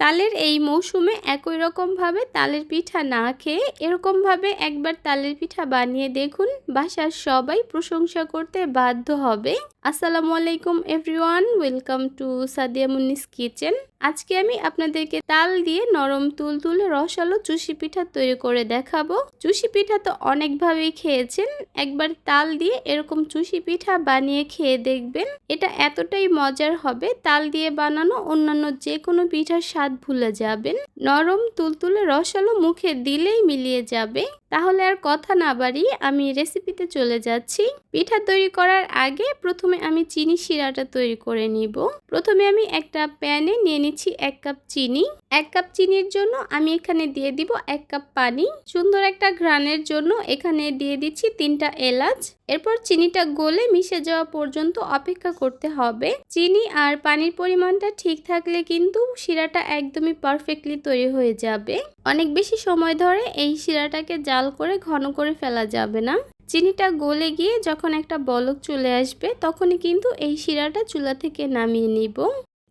তালের এই মৌসুমে একই রকমভাবে তালের পিঠা না খেয়ে এরকমভাবে একবার তালের পিঠা বানিয়ে দেখুন। বাসার সবাই প্রশংসা করতে বাধ্য হবে। আসসালামু আলাইকুম everyone, welcome to Sadia Munni's kitchen. আজকে আমি আপনাদেরকে তাল দিয়ে নরম তুল তুলতুলে রসালো চুষি পিঠা তৈরি করে দেখাবো। চুষি পিঠা তো অনেকভাবেই খেয়েছেন। একবার তাল দিয়ে এরকম চুষি পিঠা বানিয়ে খেয়ে দেখবেন। এটা এতটাই মজার হবে, তাল দিয়ে বানানো অন্যান্য যে কোনো পিঠার স্বাদ ভুলে যাবেন। নরম তুলতুলে রসালো মুখে দিলেই মিলিয়ে যাবে। তাহলে আর কথা না বাড়িয়ে আমি রেসিপিতে চলে যাচ্ছি। পিঠা তৈরি করার আগে প্রথমে আমি চিনি শিরাটা তৈরি করে নিব। প্রথমে আমি একটা প্যানে নিয়ে নিচ্ছি এক কাপ চিনি। এক কাপ চিনির জন্য আমি এখানে দিয়ে দিব এক কাপ পানি। সুন্দর একটা ঘ্রাণের জন্য এখানে দিয়ে দিচ্ছি তিনটা এলাচ। এরপর চিনিটা গলে মিশে যাওয়া পর্যন্ত অপেক্ষা করতে হবে। চিনি আর পানির পরিমাণটা ঠিক থাকলে কিন্তু শিরাটা একদমই পারফেক্টলি তৈরি হয়ে যাবে। অনেক বেশি সময় ধরে এই শিরাটাকে জাল করে ঘন করে ফেলা যাবে না। চিনিটা গলে গিয়ে যখন একটা বলক চলে আসবে, তখনই কিন্তু এই শিরাটা চুলা থেকে নামিয়ে নিব।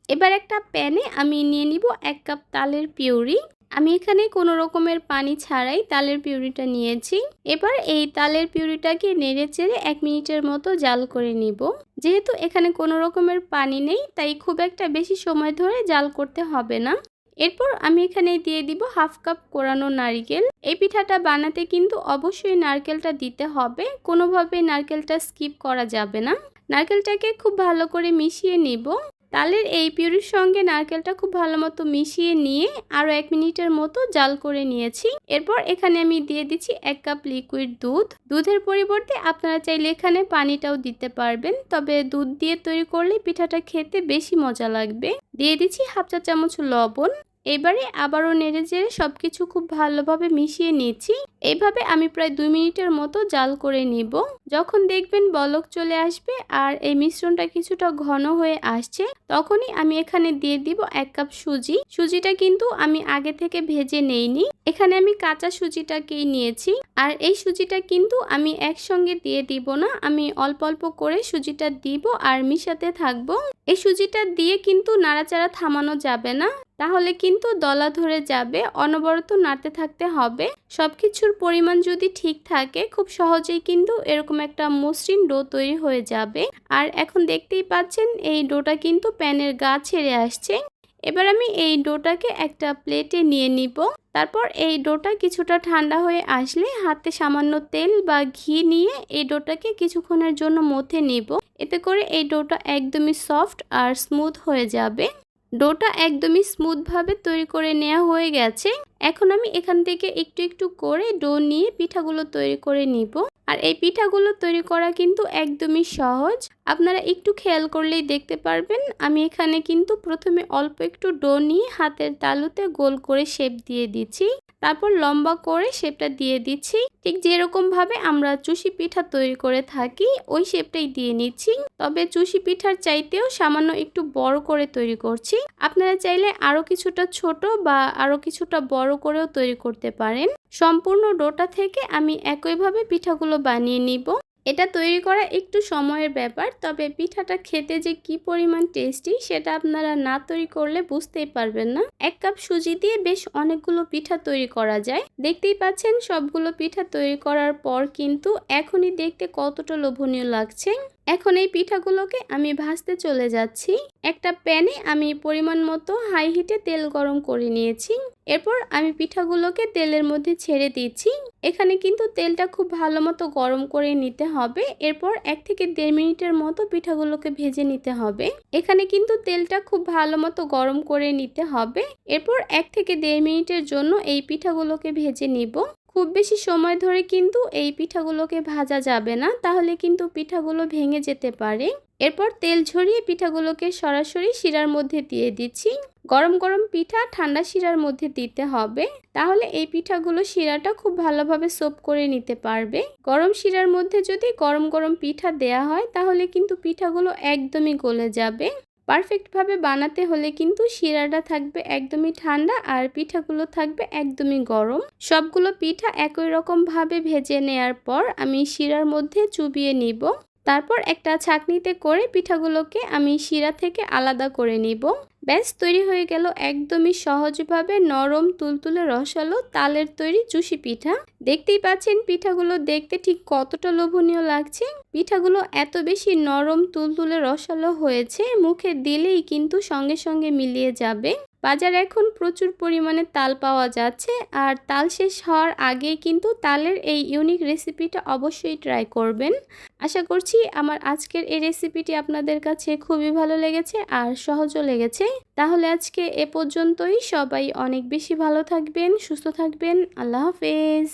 এবার একটা প্যানে আমি নিয়ে নিব এক কাপ তালের পিউরি। আমি এখানে কোনো রকমের পানি ছাড়াই তালের পিউরিটা নিয়েছি। এবার এই তালের পিউরিটাকে নেড়ে চেড়ে এক মিনিটের মতো জাল করে নিব। যেহেতু এখানে কোনো রকমের পানি নেই, তাই খুব একটা বেশি সময় ধরে জাল করতে হবে না। এরপর আমি এখানে দিয়ে দিব হাফ কাপ কোরানো নারকেল। এই পিঠাটা বানাতে কিন্তু অবশ্যই নারকেলটা দিতে হবে। কোনোভাবে নারকেলটা স্কিপ করা যাবে না। নারকেলটাকে খুব ভালো করে মিশিয়ে নিব। তালের এই পিউরির সঙ্গে নারকেলটা খুব ভালো মতো মিশিয়ে নিয়ে আরও এক মিনিটের মতো জাল করে নিয়েছি। এরপর এখানে আমি দিয়ে দিচ্ছি এক কাপ লিকুইড দুধ। দুধের পরিবর্তে আপনারা চাইলে এখানে পানিটাও দিতে পারবেন, তবে দুধ দিয়ে তৈরি করলে পিঠাটা খেতে বেশি মজা লাগবে। দিয়ে দিচ্ছি হাফ চা চামচ লবণ। এবারে আবারও নেড়ে জেড়ে সব কিছু খুব ভালোভাবে মিশিয়ে নিচ্ছি। এইভাবে আমি প্রায় দুই মিনিটের মতো জাল করে নিব। যখন দেখবেন বলক চলে আসবে আর এই মিশ্রণটা কিছুটা ঘন হয়ে আসছে, তখনই আমি এখানে দিয়ে দিব এক কাপ সুজি। সুজিটা কিন্তু আমি আগে থেকে ভেজে নেইনি। এখানে আমি কাঁচা সুজিটাকেই নিয়েছি। আর এই সুজিটা কিন্তু আমি একসঙ্গে দিয়ে দিব না। আমি অল্প অল্প করে সুজিটা দিব আর মিশাতে থাকব। এই সুজিটা দিয়ে কিন্তু নাড়াচাড়া থামানো যাবে না। তাহলে কিন্তু দলা ধরে যাবে, অনবরত নাড়তে থাকতে হবে। সব কিছুর পরিমাণ যদি ঠিক থাকে, খুব সহজেই কিন্তু এরকম একটা মসৃণ ডো তৈরি হয়ে যাবে। আর এখন দেখতেই পাচ্ছেন, এই ডোটা কিন্তু প্যানের গা ছেড়ে আসছে। এবার আমি এই ডোটাকে একটা প্লেটে নিয়ে নিব। তারপর এই ডোটা কিছুটা ঠান্ডা হয়ে আসলে হাতে সামান্য তেল বা ঘি নিয়ে এই ডোটাকে কিছুক্ষণের জন্য মথে নিব। এতে করে এই ডোটা একদমই সফট আর স্মুথ হয়ে যাবে। ডোটা একদমই স্মুথভাবে তৈরি করে নেওয়া হয়ে গেছে। এখন আমি এখান থেকে একটু একটু করে ডো নিয়ে পিঠাগুলো তৈরি করে নিব। আর এই পিঠাগুলো তৈরি করা কিন্তু একদমই সহজ। আপনারা একটু খেয়াল করলেই দেখতে পারবেন। আমি এখানে কিন্তু প্রথমে অল্প একটু ডো নিয়ে হাতের তালুতে গোল করে শেপ দিয়ে দিচ্ছি। তারপর লম্বা করে শেপটা দিয়ে দিচ্ছি। ঠিক যেরকম ভাবে আমরা চুষি পিঠা তৈরি করে থাকি, ওই শেপটাই দিয়ে নিচ্ছি। তবে চুষি পিঠার চাইতেও সামান্য একটু বড় করে তৈরি করছি। আপনারা চাইলে আরও কিছুটা ছোট বা আরও কিছুটা বড় করেও তৈরি করতে পারেন। সম্পূর্ণ ডোটা থেকে আমি একইভাবে পিঠাগুলো বানিয়ে নিব। এটা তৈরি করা একটু সময়ের ব্যাপার, তবে পিঠাটা খেতে যে কি পরিমাণ টেস্টি সেটা আপনারা না তৈরি করলে বুঝতেই পারবেন না। এক কাপ সুজি দিয়ে বেশ অনেকগুলো পিঠা তৈরি করা যায়। দেখতেই পাচ্ছেন সবগুলো পিঠা তৈরি করার পর কিন্তু এখনই দেখতে কতটা লোভনীয় লাগছে। এখন এই পিঠাগুলোকে আমি ভাজতে চলে যাচ্ছি। একটা প্যানে আমি পরিমাণ মতো হাই হিটে তেল গরম করে নিয়েছি। এরপর আমি পিঠাগুলোকে তেলের মধ্যে ছেড়ে দিচ্ছি। এখানে কিন্তু তেলটা খুব ভালো মতো গরম করে নিতে হবে। এরপর এক থেকে দেড় মিনিটের মতো পিঠাগুলোকে ভেজে নিতে হবে। এখানে কিন্তু তেলটা খুব ভালো মতো গরম করে নিতে হবে। এরপর এক থেকে দেড় মিনিটের জন্য এই পিঠাগুলোকে ভেজে নিব। খুব বেশি সময় ধরে কিন্তু এই পিঠাগুলোকে ভাজা যাবে না, তাহলে কিন্তু পিঠাগুলো ভেঙে যেতে পারে। এরপর তেল ঝরিয়ে পিঠাগুলোকে সরাসরি শিরার মধ্যে দিয়ে দিচ্ছি। গরম গরম পিঠা ঠান্ডা শিরার মধ্যে দিতে হবে। তাহলে এই পিঠাগুলো শিরাটা খুব ভালোভাবে সোপ করে নিতে পারবে। গরম শিরার মধ্যে যদি গরম গরম পিঠা দেয়া হয়, তাহলে কিন্তু পিঠাগুলো একদমই গলে যাবে। পারফেক্টভাবে বানাতে হলে কিন্তু শিরাটা থাকবে একদমই ঠান্ডা আর পিঠাগুলো থাকবে একদমই গরম। সবগুলো পিঠা একই রকমভাবে ভেজে নেয়ার পর আমি শিরার মধ্যে চুবিয়ে নিব। তারপর একটা ছাকনিতে করে পিঠাগুলোকে আমি শিরা থেকে আলাদা করে নিব। ব্যাস, তৈরি হয়ে গেল একদমই সহজভাবে নরম তুলতুলে রসালো তালের তৈরি চুষি পিঠা। দেখতেই পাচ্ছেন পিঠাগুলো দেখতে ঠিক কতটা লোভনীয় লাগছে। পিঠাগুলো এত বেশি নরম তুলতুলে রসালো হয়েছে, মুখে দিলেই কিন্তু সঙ্গে সঙ্গে মিলিয়ে যাবে। বাজারে এখন প্রচুর পরিমাণে তাল পাওয়া যাচ্ছে আর তাল শেষ হওয়ার আগেই কিন্তু তালের এই ইউনিক রেসিপিটা অবশ্যই ট্রাই করবেন। আশা করছি আমার আজকের এই রেসিপিটি আপনাদের কাছে খুবই ভালো লেগেছে আর সহজও লেগেছে। তাহলে আজকে এ পর্যন্তই। সবাই অনেক বেশি ভালো থাকবেন, সুস্থ থাকবেন। আল্লাহ হাফেজ।